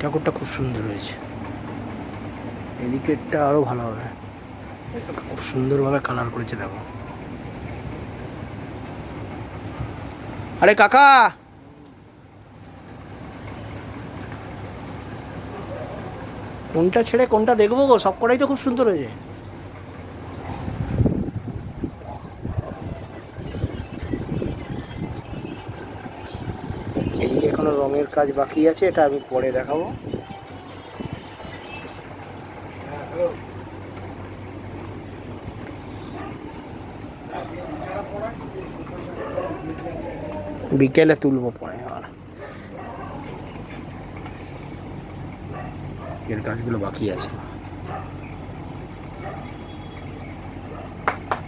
ঠাকুরটা খুব সুন্দর হয়েছে। এদিকেরটা আরও ভালো হবে। খুব সুন্দরভাবে কালার করেছে, দেখো। আরে কাকা! কোনটা ছেড়ে কোনটা দেখব গো? সব কটাই তো খুব সুন্দর হয়েছে। এদিকে এখনও রঙের কাজ বাকি আছে, এটা আমি পরে দেখাবো। বিকেলে তুলবো পরে আর এর কাজগুলো বাকি আছে।